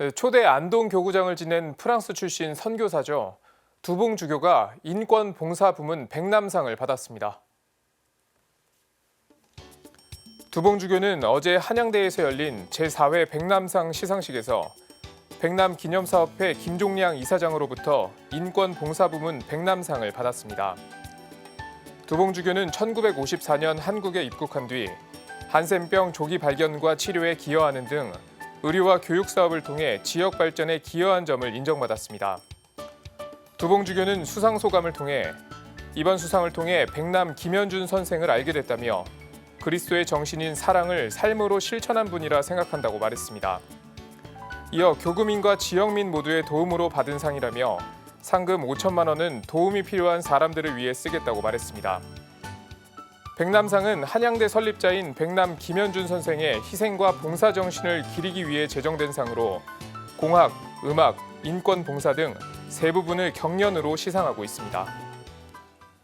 네, 초대 안동 교구장을 지낸 프랑스 출신 선교사죠. 두봉 주교가 인권 봉사 부문 백남상을 받았습니다. 두봉 주교는 어제 한양대에서 열린 제4회 백남상 시상식에서 백남 기념사업회 김종량 이사장으로부터 인권 봉사 부문 백남상을 받았습니다. 두봉 주교는 1954년 한국에 입국한 뒤 한센병 조기 발견과 치료에 기여하는 등 의료와 교육 사업을 통해 지역 발전에 기여한 점을 인정받았습니다. 두봉 주교는 수상 소감을 통해 이번 수상을 통해 백남 김현준 선생을 알게 됐다며 그리스도의 정신인 사랑을 삶으로 실천한 분이라 생각한다고 말했습니다. 이어 교구민과 지역민 모두의 도움으로 받은 상이라며 상금 5천만 원은 도움이 필요한 사람들을 위해 쓰겠다고 말했습니다. 백남상은 한양대 설립자인 백남 김현준 선생의 희생과 봉사 정신을 기리기 위해 제정된 상으로 공학, 음악, 인권 봉사 등 세 부분을 경연으로 시상하고 있습니다.